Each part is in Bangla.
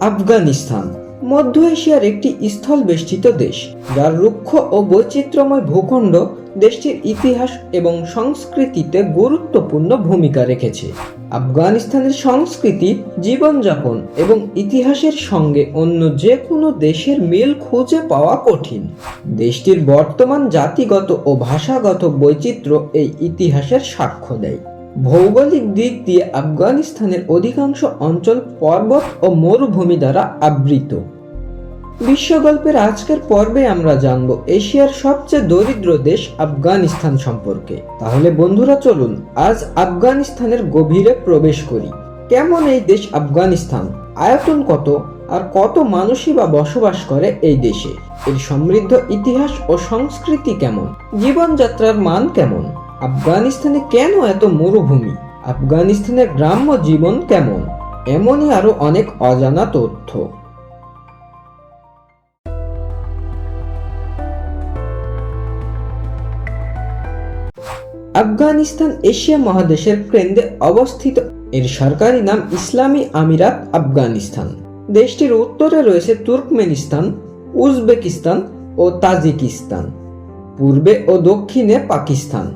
আফগানিস্তান, মধ্য এশিয়ার একটি স্থল বেষ্টিত দেশ, যার রুক্ষ ও বৈচিত্র্যময় ভূখণ্ড দেশটির ইতিহাস এবং সংস্কৃতিতে গুরুত্বপূর্ণ ভূমিকা রেখেছে। আফগানিস্তানের সংস্কৃতি, জীবনযাপন এবং ইতিহাসের সঙ্গে অন্য যে কোনো দেশের মিল খুঁজে পাওয়া কঠিন। দেশটির বর্তমান জাতিগত ও ভাষাগত বৈচিত্র্য এই ইতিহাসের সাক্ষ্য দেয়। ভৌগোলিক দিক দিয়ে আফগানিস্তানের অধিকাংশ অঞ্চল পর্বত ও মরুভূমি দ্বারা আবৃত। বিশ্বগল্পের আজকের পর্বে আমরা জানব এশিয়ার সবচেয়ে দরিদ্র দেশ আফগানিস্তান সম্পর্কে। তাহলে বন্ধুরা চলুন, আজ আফগানিস্তানের গভীরে প্রবেশ করি। কেমন এই দেশ আফগানিস্তান? আয়তন কত? আর কত মানুষই বা বসবাস করে এই দেশে? এর সমৃদ্ধ ইতিহাস ও সংস্কৃতি কেমন? জীবনযাত্রার মান কেমন? আফগানিস্তানে কেন এত মরুভূমি? আফগানিস্তানের গ্রাম্য জীবন কেমন? এমনই আরও অনেক অজানা তথ্য। আফগানিস্তান এশিয়া মহাদেশের কেন্দ্রে অবস্থিত। এর সরকারি নাম ইসলামী আমিরাত আফগানিস্তান। দেশটির উত্তরে রয়েছে তুর্কমেনিস্তান, উজবেকিস্তান ও তাজিকিস্তান। পূর্বে ও দক্ষিণে পাকিস্তান।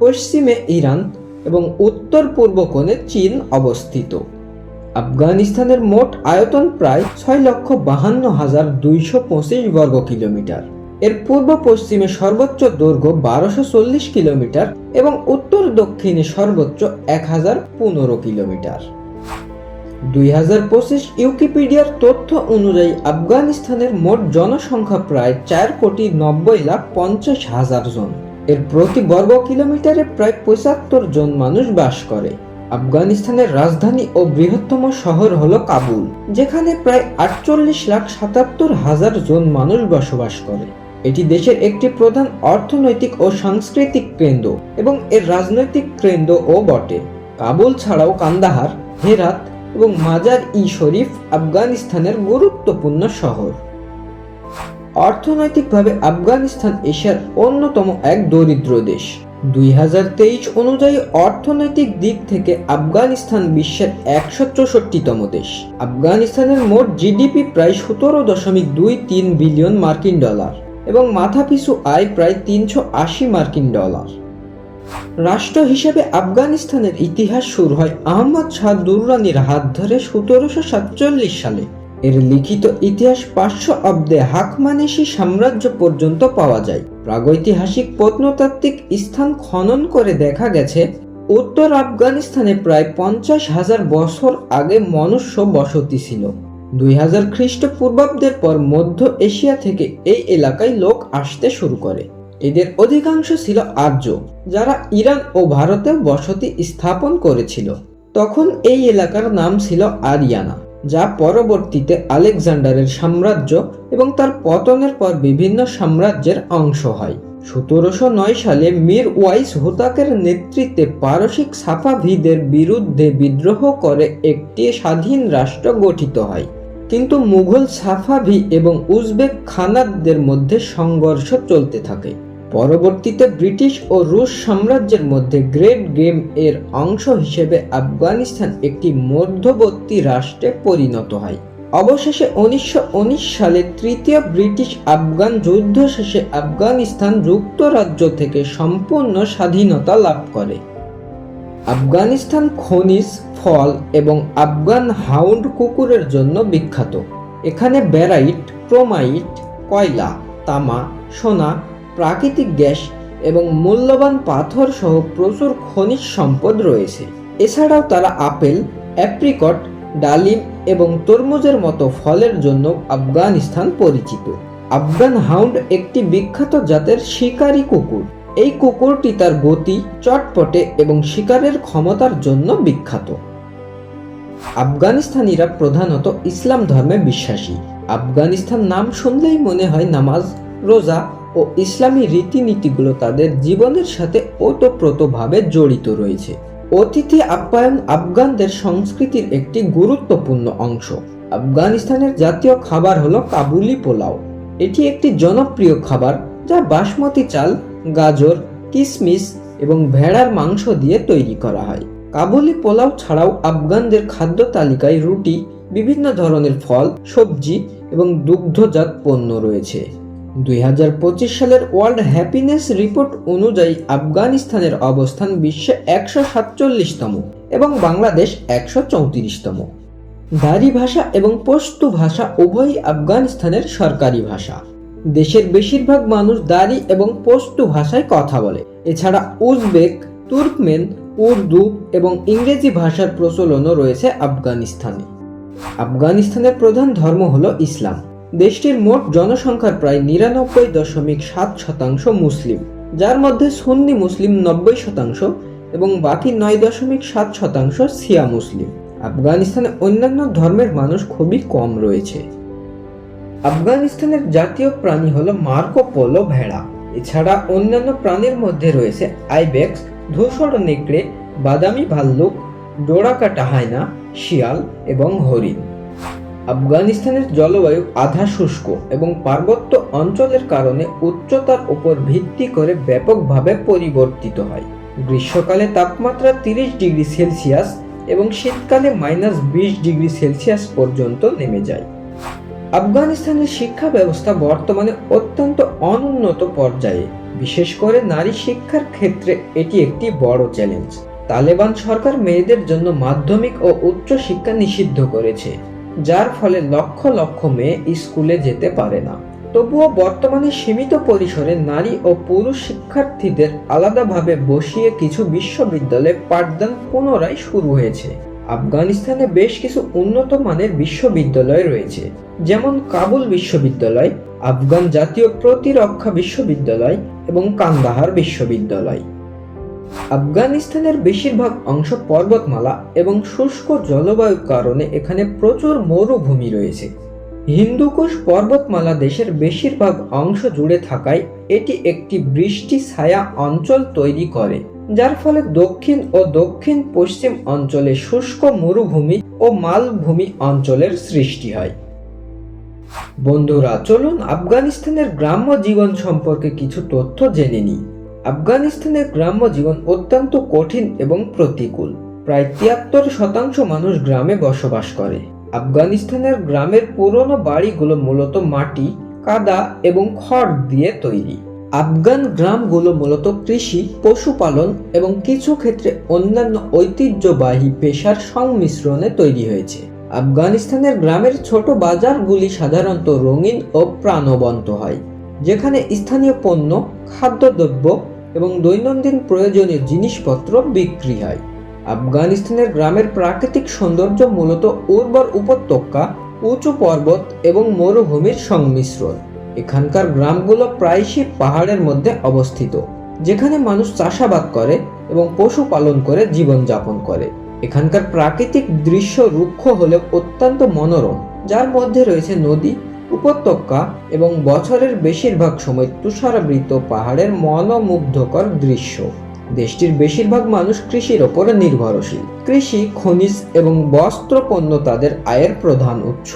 পশ্চিমে ইরান এবং উত্তর পূর্ব কোণে চীন অবস্থিত। আফগানিস্তানের মোট আয়তন প্রায় ছয় লক্ষ বাহান্ন হাজার দুইশো পঁচিশ বর্গ কিলোমিটার। এর পূর্ব পশ্চিমে সর্বোচ্চ দৈর্ঘ্য বারোশো চল্লিশ কিলোমিটার এবং উত্তর দক্ষিণে সর্বোচ্চ এক হাজার পনেরো কিলোমিটার। দুই হাজার পঁচিশ ইউকিপিডিয়ার তথ্য অনুযায়ী আফগানিস্তানের মোট জনসংখ্যা প্রায় চার কোটি নব্বই লাখ পঞ্চাশ হাজার জন। এর প্রতি বর্গ কিলোমিটারে প্রায় পঁচাত্তর জন মানুষ বাস করে। আফগানিস্তানের রাজধানী ও বৃহত্তম শহর হল কাবুল, যেখানে প্রায় আটচল্লিশ লাখ সাতাত্তর হাজার জন মানুষ বসবাস করে। এটি দেশের একটি প্রধান অর্থনৈতিক ও সাংস্কৃতিক কেন্দ্র এবং এর রাজনৈতিক কেন্দ্রও বটে। কাবুল ছাড়াও কান্দাহার, হেরাত এবং মাজার ই শরীফ আফগানিস্তানের গুরুত্বপূর্ণ শহর। অর্থনৈতিকভাবে আফগানিস্তান এশিয়ার অন্যতম এক দরিদ্র দেশ। দুই হাজার তেইশ অনুযায়ী অর্থনৈতিক দিক থেকে আফগানিস্তান বিশ্বের একশো চৌষট্টিতম দেশ। আফগানিস্তানের মোট জিডিপি প্রায় সতেরো দশমিক দুই তিন বিলিয়ন মার্কিন ডলার এবং মাথাপিছু আয় প্রায় তিনশো আশি মার্কিন ডলার। রাষ্ট্র হিসেবে আফগানিস্তানের ইতিহাস শুরু হয় আহমদ শাহ দুররানির হাত ধরে সতেরোশো সাতচল্লিশ সালে। এর লিখিত ইতিহাস পাঁচশো অব্দে হাকমানেশি সাম্রাজ্য পর্যন্ত পাওয়া যায়। প্রাগৈতিহাসিক প্রত্নতাত্ত্বিক স্থান খনন করে দেখা গেছে, উত্তর আফগানিস্তানে প্রায় পঞ্চাশ হাজার বছর আগে মনুষ্য বসতি ছিল। দুই হাজার খ্রিস্টপূর্বাব্দের পর মধ্য এশিয়া থেকে এই এলাকায় লোক আসতে শুরু করে। এদের অধিকাংশ ছিল আর্য, যারা ইরান ও ভারতে বসতি স্থাপন করেছিল। তখন এই এলাকার নাম ছিল আরিয়ানা। যা পরবর্তীতে আলেকজান্ডারের সাম্রাজ্য এবং তার পতনের পর বিভিন্ন সাম্রাজ্যের অংশ হয়। সতেরোশো নয় সালে মীর ওয়াইস হুতাকের নেতৃত্বে পারসিক সাফাভিদের বিরুদ্ধে বিদ্রোহ করে একটি স্বাধীন রাষ্ট্র গঠিত হয়। কিন্তু মুঘল সাফাভি এবং উজবেক খানাতদের মধ্যে সংঘর্ষ চলতে থাকে। পরবর্তীতে ব্রিটিশ ও রুশ সাম্রাজ্যের মধ্যে গ্রেট গেম এর অংশ হিসেবে আফগানিস্তান একটি মধ্যবর্তী রাষ্ট্রে পরিণত হয়। অবশেষে উনিশশো উনিশ সালে তৃতীয় ব্রিটিশ আফগান যুদ্ধ শেষে আফগানিস্তান যুক্তরাজ্য থেকে সম্পূর্ণ স্বাধীনতা লাভ করে। আফগানিস্তান খনিজ, ফল এবং আফগান হাউন্ড কুকুরের জন্য বিখ্যাত। এখানে ব্যারাইট, ক্রোমাইট, কয়লা, তামা, সোনা প্রাকৃতিক গ্যাস এবং মূল্যবান পাথর সহ প্রচুর খনিজ সম্পদ রয়েছে। এছাড়াও তারা আপেল, অ্যাপ্রিকট, ডালিম এবং তরমুজের মতো ফলের জন্য আফগানিস্তান পরিচিত। আফগান হাউন্ড একটি বিখ্যাত জাতের শিকারী কুকুর। এই কুকুরটি তার গতি, চটপটে এবং শিকারের ক্ষমতার জন্য বিখ্যাত। আফগানিস্তানিরা প্রধানত ইসলাম ধর্মে বিশ্বাসী। আফগানিস্তান নাম শুনলেই মনে হয় নামাজ, রোজা ও ইসলামী রীতিনীতিগুলো তাদের জীবনের সাথে ওতপ্রোতভাবে জড়িত রয়েছে। অতিথি আপ্যায়ন আফগানদের সংস্কৃতির একটি গুরুত্বপূর্ণ অংশ। আফগানিস্তানের জাতীয় খাবার হলো কাবুলি পোলাও। এটি একটি জনপ্রিয় খাবার যা বাসমতি চাল, গাজর কিশমিশ এবং ভেড়ার মাংস দিয়ে তৈরি করা হয়। কাবুলি পোলাও ছাড়াও আফগানদের খাদ্য তালিকায় রুটি, বিভিন্ন ধরনের ফল, সবজি এবং দুগ্ধজাত পণ্য রয়েছে। দুই হাজার পঁচিশ সালের ওয়ার্ল্ড হ্যাপিনেস রিপোর্ট অনুযায়ী আফগানিস্তানের অবস্থান বিশ্বে একশো সাতচল্লিশতম এবং বাংলাদেশ একশো চৌত্রিশতম। দারি ভাষা এবং পশতু ভাষা উভয়ই আফগানিস্তানের সরকারি ভাষা। দেশের বেশিরভাগ মানুষ দারি এবং পশতু ভাষায় কথা বলে। এছাড়া উজবেক, তুর্কমেন, উর্দু এবং ইংরেজি ভাষার প্রচলনও রয়েছে আফগানিস্তানে। আফগানিস্তানের প্রধান ধর্ম হল ইসলাম। দেশটির মোট জনসংখ্যার প্রায় নিরানব্বই দশমিক সাত শতাংশ মুসলিম, যার মধ্যে সুন্নি মুসলিম নব্বই শতাংশ এবং বাকি নয় দশমিক সাত শতাংশ সিয়া মুসলিম। আফগানিস্তানে অন্যান্য ধর্মের মানুষ খুবই কম রয়েছে। আফগানিস্তানের জাতীয় প্রাণী হলো মার্কো পোলো ভেড়া। এছাড়া অন্যান্য প্রাণীর মধ্যে রয়েছে আইবেক্স ধূসর নেকড়ে, বাদামি ভাল্লুক, ডোরাকাটা হায়না শিয়াল এবং হরিণ। আফগানিস্তানের জলবায়ু আধা শুষ্ক এবং পার্বত্য অঞ্চলের কারণে উচ্চতার উপর ভিত্তি করে ব্যাপকভাবে পরিবর্তিত হয়। গ্রীষ্মকালে তাপমাত্রা তিরিশ ডিগ্রি সেলসিয়াস এবং শীতকালে মাইনাস বিশ ডিগ্রি সেলসিয়াস পর্যন্ত নেমে যায়। আফগানিস্তানের শিক্ষা ব্যবস্থা বর্তমানে অত্যন্ত অনুন্নত পর্যায়ে। বিশেষ করে নারী শিক্ষার ক্ষেত্রে এটি একটি বড় চ্যালেঞ্জ। তালেবান সরকার মেয়েদের জন্য মাধ্যমিক ও উচ্চ শিক্ষা নিষিদ্ধ করেছে। যার ফলে লক্ষ লক্ষ মেয়ে স্কুলে যেতে পারে না। তবুও বর্তমানে সীমিত পরিসরে নারী ও পুরুষ শিক্ষার্থীদের আলাদাভাবে বসিয়ে কিছু বিশ্ববিদ্যালয়ে পাঠদান পুনরায় শুরু হয়েছে। আফগানিস্তানে বেশ কিছু উন্নত মানের বিশ্ববিদ্যালয় রয়েছে, যেমন কাবুল বিশ্ববিদ্যালয়, আফগান জাতীয় প্রতিরক্ষা বিশ্ববিদ্যালয় এবং কান্দাহার বিশ্ববিদ্যালয়। আফগানিস্তানের বেশিরভাগ অংশ পর্বতমালা এবং শুষ্ক জলবায়ুর কারণে এখানে প্রচুর মরুভূমি রয়েছে। হিন্দুকুশ পর্বতমালা দেশের বেশিরভাগ অংশ জুড়ে থাকায় এটি একটি বৃষ্টি ছায়া অঞ্চল তৈরি করে, যার ফলে দক্ষিণ ও দক্ষিণ পশ্চিম অঞ্চলে শুষ্ক মরুভূমি ও মালভূমি অঞ্চলের সৃষ্টি হয়। বন্ধুরা, চলুন আফগানিস্তানের গ্রাম্য জীবন সম্পর্কে কিছু তথ্য জেনে নিই। আফগানিস্তানের গ্রাম্য জীবন অত্যন্ত কঠিন এবং প্রতিকূল। প্রায় তিয়াত্তর শতাংশ মানুষ গ্রামে বসবাস করে। আফগানিস্তানের গ্রামের পুরনো বাড়িগুলো মূলত মাটি, কাদা এবং খড় দিয়ে তৈরি। আফগান গ্রামগুলো মূলত কৃষি, পশুপালন এবং কিছু ক্ষেত্রে অন্যান্য ঐতিহ্যবাহী পেশার সংমিশ্রণে তৈরি হয়েছে। আফগানিস্তানের গ্রামের ছোট বাজারগুলি সাধারণত রঙিন ও প্রাণবন্ত হয়। যেখানে স্থানীয় পণ্য, খাদ্যদ্রব্য এবং দৈনন্দিন প্রয়োজনীয় জিনিসপত্র বিক্রি হয়। আফগানিস্তানের গ্রামের প্রাকৃতিক সৌন্দর্য মূলত উর্বর উপত্যকা, উঁচু পর্বত এবং মরুভূমির সংমিশ্রণ। এখানকার গ্রামগুলো প্রায়শই পাহাড়ের মধ্যে অবস্থিত, যেখানে মানুষ চাষাবাদ করে এবং পশুপালন করে জীবনযাপন করে। এখানকার প্রাকৃতিক দৃশ্য রুক্ষ হলেও অত্যন্ত মনোরম, যার মধ্যে রয়েছে নদী উপত্যকা এবং বছরের বেশিরভাগ সময় তুষারাবৃত পাহাড়ের মনোমুগ্ধকর দৃশ্য। দেশটির বেশিরভাগ মানুষ কৃষির ওপর নির্ভরশীল। কৃষি, খনিজ এবং বস্ত্র পণ্য তাদের আয়ের প্রধান উৎস।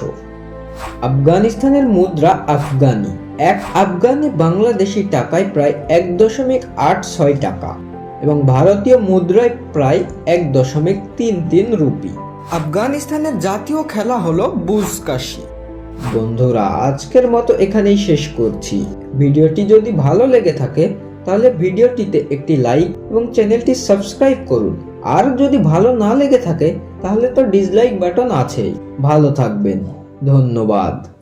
আফগানিস্তানের মুদ্রা আফগানি। এক আফগানি বাংলাদেশি টাকায় প্রায় এক দশমিক আট ছয় টাকা এবং ভারতীয় মুদ্রায় প্রায় এক দশমিক তিন তিন রুপি। আফগানিস্তানের জাতীয় খেলা হলো বুজকাশি। বন্ধুরা, আজকের মতো এখানেই শেষ করছি। ভিডিওটি যদি ভালো লেগে থাকে, তাহলে ভিডিওটিতে একটি লাইক এবং চ্যানেলটি সাবস্ক্রাইব করুন। আর যদি ভালো না লেগে থাকে, তাহলে তো ডিসলাইক বাটন আছেই। ভালো থাকবেন। ধন্যবাদ।